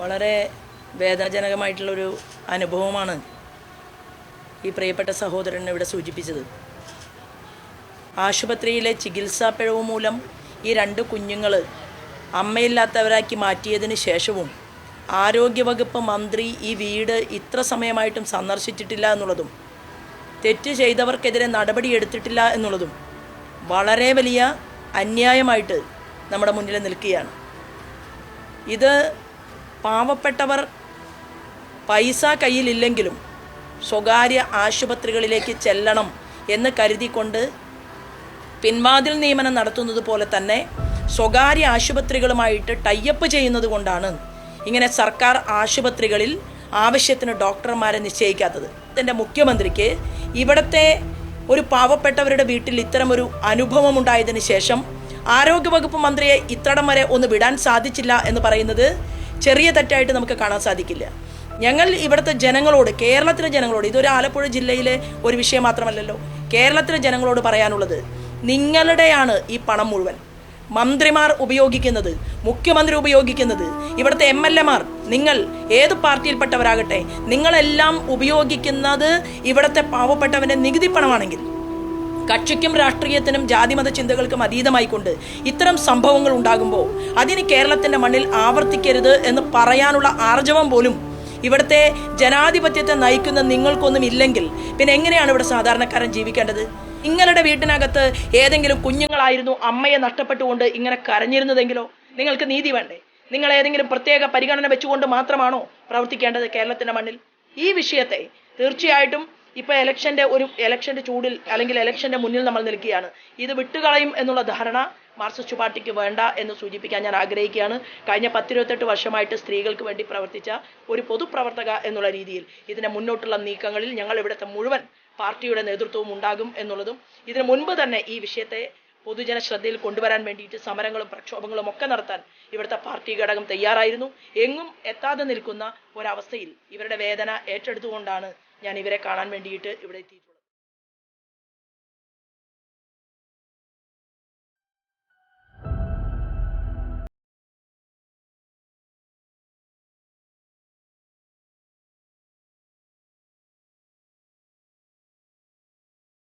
വളരെ വേദനാജനകമായിട്ടുള്ളൊരു അനുഭവമാണ് ഈ പ്രിയപ്പെട്ട സഹോദരൻ ഇവിടെ സൂചിപ്പിച്ചത്. ആശുപത്രിയിലെ ചികിത്സാ പിഴവ് മൂലം ഈ രണ്ട് കുഞ്ഞുങ്ങൾ അമ്മയില്ലാത്തവരാക്കി മാറ്റിയതിന് ശേഷവും ആരോഗ്യവകുപ്പ് മന്ത്രി ഈ വീട് ഇത്ര സമയമായിട്ടും സന്ദർശിച്ചിട്ടില്ല എന്നുള്ളതും തെറ്റ് ചെയ്തവർക്കെതിരെ നടപടി എടുത്തിട്ടില്ല എന്നുള്ളതും വളരെ വലിയ അന്യായമായിട്ട് നമ്മുടെ മുന്നിൽ നിൽക്കുകയാണ്. ഇത് പാവപ്പെട്ടവർ പൈസ കയ്യിലില്ലെങ്കിലും സ്വകാര്യ ആശുപത്രികളിലേക്ക് ചെല്ലണം എന്ന് കരുതിക്കൊണ്ട് പിൻവാതിൽ നിയമനം നടത്തുന്നത് പോലെ തന്നെ സ്വകാര്യ ആശുപത്രികളുമായിട്ട് ടൈപ്പ് ചെയ്യുന്നത് കൊണ്ടാണ് ഇങ്ങനെ സർക്കാർ ആശുപത്രികളിൽ ആവശ്യത്തിന് ഡോക്ടർമാരെ നിശ്ചയിക്കാത്തത്. ഇതിന്റെ മുഖ്യമന്ത്രിക്ക് ഇവിടുത്തെ ഒരു പാവപ്പെട്ടവരുടെ വീട്ടിൽ ഇത്തരമൊരു അനുഭവം ഉണ്ടായതിനു ശേഷം ആരോഗ്യവകുപ്പ് മന്ത്രിയെ ഇത്രടം വരെ ഒന്ന് വിടാൻ സാധിച്ചില്ല എന്ന് പറയുന്നത് ചെറിയ തെറ്റായിട്ട് നമുക്ക് കാണാൻ സാധിക്കില്ല. ഞങ്ങൾ ഇവിടുത്തെ ജനങ്ങളോട് കേരളത്തിലെ ജനങ്ങളോട് ഇതൊരു ആലപ്പുഴ ജില്ലയിലെ ഒരു വിഷയം മാത്രമല്ലല്ലോ കേരളത്തിലെ ജനങ്ങളോട് പറയാനുള്ളത് നിങ്ങളുടെയാണ് ഈ പണം മുഴുവൻ. മന്ത്രിമാർ ഉപയോഗിക്കുന്നത് മുഖ്യമന്ത്രി ഉപയോഗിക്കുന്നത് ഇവിടുത്തെ എം എൽ എമാർ നിങ്ങൾ ഏത് പാർട്ടിയിൽപ്പെട്ടവരാകട്ടെ നിങ്ങളെല്ലാം ഉപയോഗിക്കുന്നത് ഇവിടുത്തെ പാവപ്പെട്ടവന്റെ നികുതി പണമാണെങ്കിൽ. കക്ഷിക്കും രാഷ്ട്രീയത്തിനും ജാതിമത ചിന്തകൾക്കും അതീതമായിക്കൊണ്ട് ഇത്തരം സംഭവങ്ങൾ ഉണ്ടാകുമ്പോൾ അതിന് കേരളത്തിന്റെ മണ്ണിൽ ആവർത്തിക്കരുത് എന്ന് പറയാനുള്ള ആർജവം പോലും ഇവിടുത്തെ ജനാധിപത്യത്തെ നയിക്കുന്ന നിങ്ങൾക്കൊന്നും ഇല്ലെങ്കിൽ പിന്നെ എങ്ങനെയാണ് ഇവിടെ സാധാരണക്കാരൻ ജീവിക്കേണ്ടത്? നിങ്ങളുടെ വീട്ടിനകത്ത് ഏതെങ്കിലും കുഞ്ഞുങ്ങളായിരുന്നു അമ്മയെ നഷ്ടപ്പെട്ടുകൊണ്ട് ഇങ്ങനെ കരഞ്ഞിരുന്നതെങ്കിലോ? നിങ്ങൾക്ക് നീതി വേണ്ടേ? നിങ്ങൾ ഏതെങ്കിലും പ്രത്യേക പരിഗണന വെച്ചുകൊണ്ട് മാത്രമാണോ പ്രവർത്തിക്കേണ്ടത് കേരളത്തിന്റെ മണ്ണിൽ? ഈ വിഷയത്തെ തീർച്ചയായിട്ടും ഇപ്പൊ ഇലക്ഷന്റെ ഒരു ഇലക്ഷന്റെ ചൂടിൽ അല്ലെങ്കിൽ ഇലക്ഷന്റെ മുന്നിൽ നമ്മൾ നിൽക്കുകയാണ്. ഇത് വിട്ടുകളയും എന്നുള്ള ധാരണ മാർക്സിസ്റ്റ് പാർട്ടിക്ക് വേണ്ട എന്ന് സൂചിപ്പിക്കാൻ ഞാൻ ആഗ്രഹിക്കുകയാണ്. കഴിഞ്ഞ പത്തിരുപത്തെട്ട് വർഷമായിട്ട് സ്ത്രീകൾക്ക് വേണ്ടി പ്രവർത്തിച്ച ഒരു പൊതുപ്രവർത്തക എന്നുള്ള രീതിയിൽ ഇതിനെ മുന്നോട്ടുള്ള നീക്കങ്ങളിൽ ഞങ്ങൾ ഇവിടുത്തെ മുഴുവൻ പാർട്ടിയുടെ നേതൃത്വവും ഉണ്ടാകും എന്നുള്ളതും ഇതിനു മുൻപ് തന്നെ ഈ വിഷയത്തെ പൊതുജന ശ്രദ്ധയിൽ കൊണ്ടുവരാൻ വേണ്ടിയിട്ട് സമരങ്ങളും പ്രക്ഷോഭങ്ങളും ഒക്കെ നടത്താൻ ഇവിടുത്തെ പാർട്ടി ഘടകം തയ്യാറായിരുന്നു. എങ്ങും എത്താതെ നിൽക്കുന്ന ഒരവസ്ഥയിൽ ഇവരുടെ വേദന ഏറ്റെടുത്തുകൊണ്ടാണ് ഞാൻ ഇവരെ കാണാൻ വേണ്ടിയിട്ട് ഇവിടെ എത്തിയിട്ടുള്ളത്